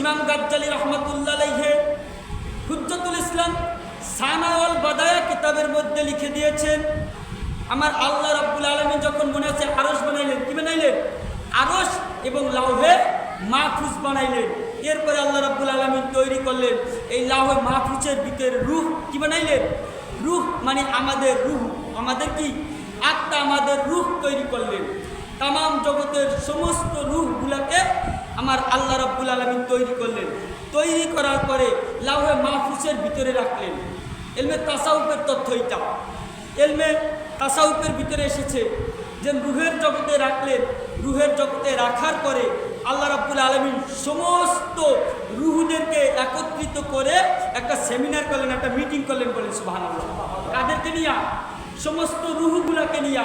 ইমাম গাজ্জালি রহমতুল্লাহ হুজ্জতুল ইসলাম সানাওয়াল বাদায়া কিতাবের মধ্যে লিখে দিয়েছেন, আমার আল্লাহ রাব্বুল আলমী যখন মনে আছে আরস বানাইলেন, কী বানাইলেন? আরস এবং লাউহে মাহফুজ বানাইলেন। এরপরে আল্লাহ রাব্বুল আলমী তৈরি করলেন, এই লাউহে মাহফুজের ভিতরে রুহ কী বানাইলেন? রুহ মানে আমাদের রুহ, আমাদের কি? আত্মা আমাদের রুহ তৈরি করলেন। তাম জগতের সমস্ত রুহগুলাকে আমার আল্লাহ রাব্বুল আলমী তৈরি করলেন। তৈরি করার পরে লাউহে মাহফুজের ভিতরে রাখলেন। এলমে তাসাউফের তথ্য এটা এলমে তাসাউফের ভিতরে এসেছে যে রুহের জগতে রাখলেন, রুহের জগতে রাখার পরে আল্লাহ রাব্বুল আলমিন সমস্ত রুহুদেরকে একত্রিত করে একটা সেমিনার করলেন, একটা মিটিং করলেন বলেন সুবাহ কাদেরকে নিয়া? সমস্ত রুহুগুলাকে নিয়া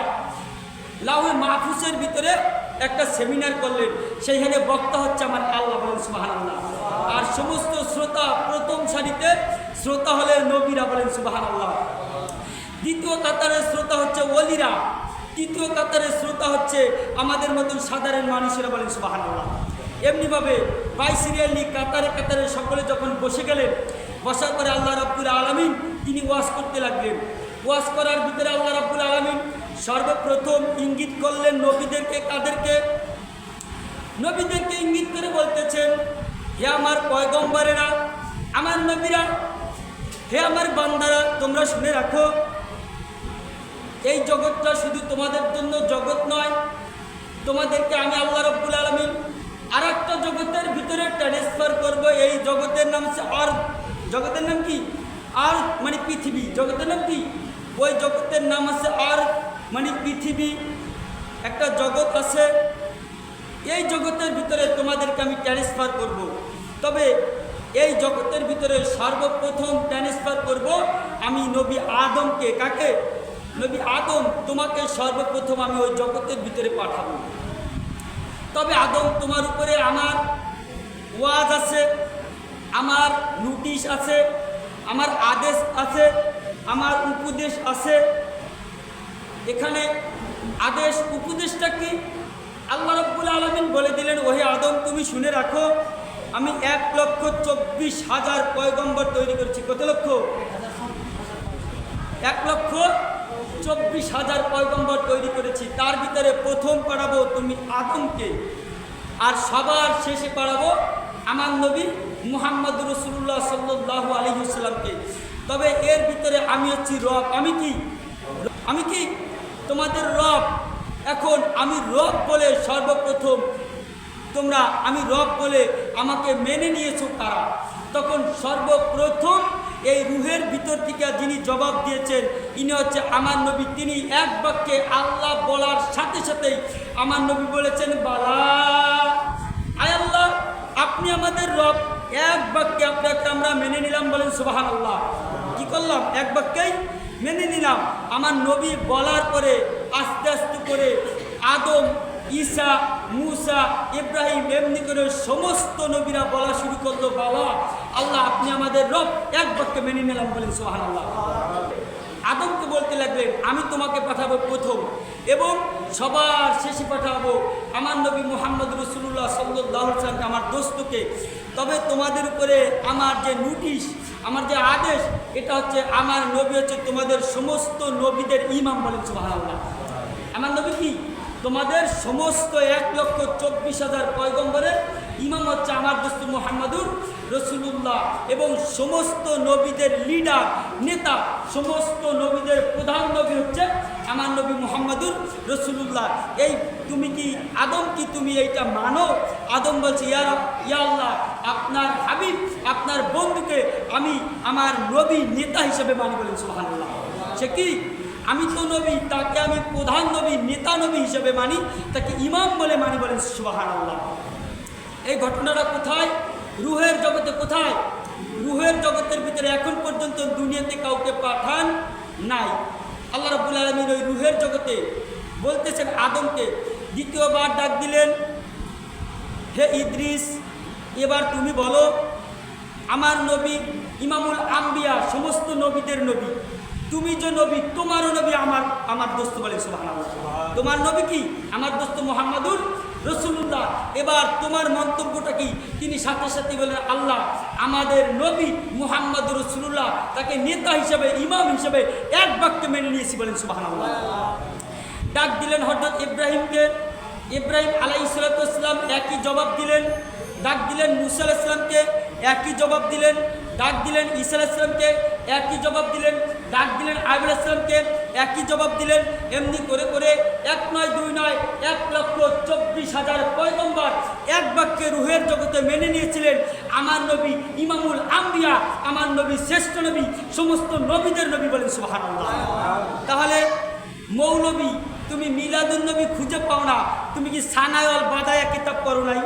লাউহে মাহফুজের ভিতরে একটা সেমিনার করলেন। সেইখানে বক্তা হচ্ছে আমার আল্লাহ বলেন সুবাহান আর সমস্ত শ্রোতা প্রথম সারিতে শ্রোতা হলে নবীরা বলেন সুবাহান দ্বিতীয় কাতারের শ্রোতা হচ্ছে ওলিরা। তৃতীয় কাতারের শ্রোতা হচ্ছে আমাদের মতন সাধারণ মানুষেরা বলেন এমনিভাবে বাই সিরিয়ালি কাতারে কাতারে সকলে যখন বসে গেলেন, বসার পরে আল্লাহ রব্বুল আলমিন তিনি ওয়াশ করতে লাগলেন। ওয়াশ করার ভিতরে আল্লাহ রব্বুল আলমিন সর্বপ্রথম ইঙ্গিত করলেন নবীদেরকে কাদেরকে? নবীদেরকে ইঙ্গিত করে বলতেছেন, হে আমার পয়গম্বরেরা, আমার নবীরা, হে আমার বান্দারা, তোমরা শুনে রাখো, এই জগৎটা শুধু তোমাদের জন্য জগৎ নয়, তোমাদেরকে আমি আল্লাহ রব্বুল আলমিন আর একটা জগতের ভিতরে ট্রান্সফার করব। এই জগতের নাম হচ্ছে আর জগতের নাম কি? আর মানে পৃথিবী। জগতের নাম কি? ওই জগতের নাম আছে আর মানে পৃথিবী, একটা জগৎ আছে। এই জগতের ভিতরে তোমাদেরকে আমি ট্রান্সফার করব। তবে এই জগতের ভিতরে সর্বপ্রথম ট্রান্সফার করব আমি নবী আদমকে। কাকে? নবী আদম, তোমাকে সর্বপ্রথম আমি ওই জগতের ভিতরে পাঠাবো। তবে আদম, তোমার উপরে আমার ওয়াজ আছে, আমার নোটিশ আছে, আমার আদেশ আছে, আমার উপদেশ আছে এখানে আদেশ, উপদেশটা কি? আল্লাহ রব্বুল আলমিন বলে দিলেন, ওহে আদম, তুমি শুনে রাখো, আমি এক লক্ষ চব্বিশ হাজার পয়গম্বর তৈরি করছি। কত লক্ষ? এক লক্ষ চব্বিশ হাজার পয়গম্বর তৈরি করেছি। তার ভিতরে প্রথম পাড়াবো তুমি আদমকে, আর সবার শেষে পাঠাবো আমার নবী মুহাম্মদ রসুল্লাহ সাল্লাহ আলহিসাল্লামকে তবে এর ভিতরে আমি হচ্ছি রব। আমি কি? আমি কি? তোমাদের রব, এখন আমি রব বলে সর্বপ্রথম তোমরা আমি রব বলে আমাকে মেনে নিয়েছো কারা তখন সর্বপ্রথম এই রুহের ভিতর থেকে যিনি জবাব দিয়েছেন, ইনি হচ্ছে আমার নবী। তিনি এক বাক্যে আল্লাহ বলার সাথে সাথেই আমার নবী বলেছেন, বালা। আয় আল্লাহ, আপনি আমাদের রব। এক বাক্যে আপনাকে আমরা মেনে নিলাম বলেন সুবাহান আল্লাহ কি করলাম? এক বাক্যেই মেনে নিলাম। আমার নবী বলার পরে আস্তে আস্তে করে আদম, ঈসা, মুসা, ইব্রাহিম এমনি করে সমস্ত নবীরা বলা শুরু করল, বাবা, আল্লাহ, আপনি আমাদের রব। এক বাক্যে মেনে নিলাম বলেন সোহান আল্লাহ আদমকে বলতে লাগলেন, আমি তোমাকে পাঠাবো প্রথম এবং সবার শেষে পাঠাবো আমার নবী মোহাম্মদ রসুল্লাহ সাল্লামকে আমার দোস্তকে। তবে তোমাদের উপরে আমার যে নোটিশ আমার যে আদেশ, এটা হচ্ছে আমার নবী হচ্ছে তোমাদের সমস্ত নবীদের ইমাম বলেন আল্লাহ আমার নবী কি? তোমাদের সমস্ত এক লক্ষ চব্বিশ হাজার পয়গম্বরের ইমাম হচ্ছে আমার দোস্ত মোহাম্মদুর রসুল্লাহ এবং সমস্ত নবীদের লিডার নেতা, সমস্ত নবীদের প্রধান নবী হচ্ছে আমার নবী মোহাম্মদুর রসুল্লাহ এই তুমি কি, আদম কি তুমি এইটা মানো? আদম বলছে, ইয়া ইয়া আল্লাহ আপনার হাবিব, আপনার বন্ধুকে আমি আমার নবী নেতা হিসেবে মানি বলেন, সুবহানাল্লাহ। সে কি? আমি তো নবী, তাকে আমি প্রধান নবী, নেতা নবী হিসেবে মানি, তাকে ইমাম বলে মানি বলেন সুবাহান আল্লাহ এই ঘটনাটা কোথায়? রুহের জগতে কোথায়? রুহের জগতের ভিতরে এখন পর্যন্ত দুনিয়াতে কাউকে পাঠান নাই। আল্লাহ রাবুল আলমীর ওই রুহের জগতে বলতেছেন আদমকে, দ্বিতীয়বার ডাক দিলেন, হে ইদ্রিস এবার তুমি বলো আমার নবী ইমামুল আম্বিয়া সমস্ত নবীদের নবী। তুমি যে নবী তোমারও নবী আমার আমার দোস্ত বলে সুবহানাল্লাহ। তোমার নবী কি? আমার দোস্ত মোহাম্মদুর রসুল্লাহ এবার তোমার মন্তব্যটা কি? তিনি সাথে সাথে বলেন আল্লাহ আমাদের নবী মুহাম্মদ রসুল্লাহ তাকে নেতা হিসেবে ইমাম হিসেবে এক বাক্যে মেনে নিয়েছি বলেন সুবাহ ডাক দিলেন হঠাৎ ইব্রাহিমকে। ইব্রাহিম আলাই সালাতাম একই জবাব দিলেন ডাক দিলেন মুসা আলাইসলামকে একই জবাব দিলেন, ডাক দিলেন ঈসা আলাইসলামকে একই জবাব দিলেন, ডাক দিলেন আবির আসলামকে একই জবাব দিলেন, এমনি করে করে এক নয়, দুই নয়, এক লক্ষ চব্বিশ হাজার পয়গম্বর এক বাক্যে রুহের জগতে মেনে নিয়েছিলেন। আমার নবী ইমামুল আম্বিয়া, আমার নবী শ্রেষ্ঠ নবী, সমস্ত নবীদের নবী বলেন সুহান তাহলে মৌলবী, তুমি মিলাদুল নবী খুঁজে পাও না। তুমি কি সানায়ল বাদায়া কিতাব করো নাই?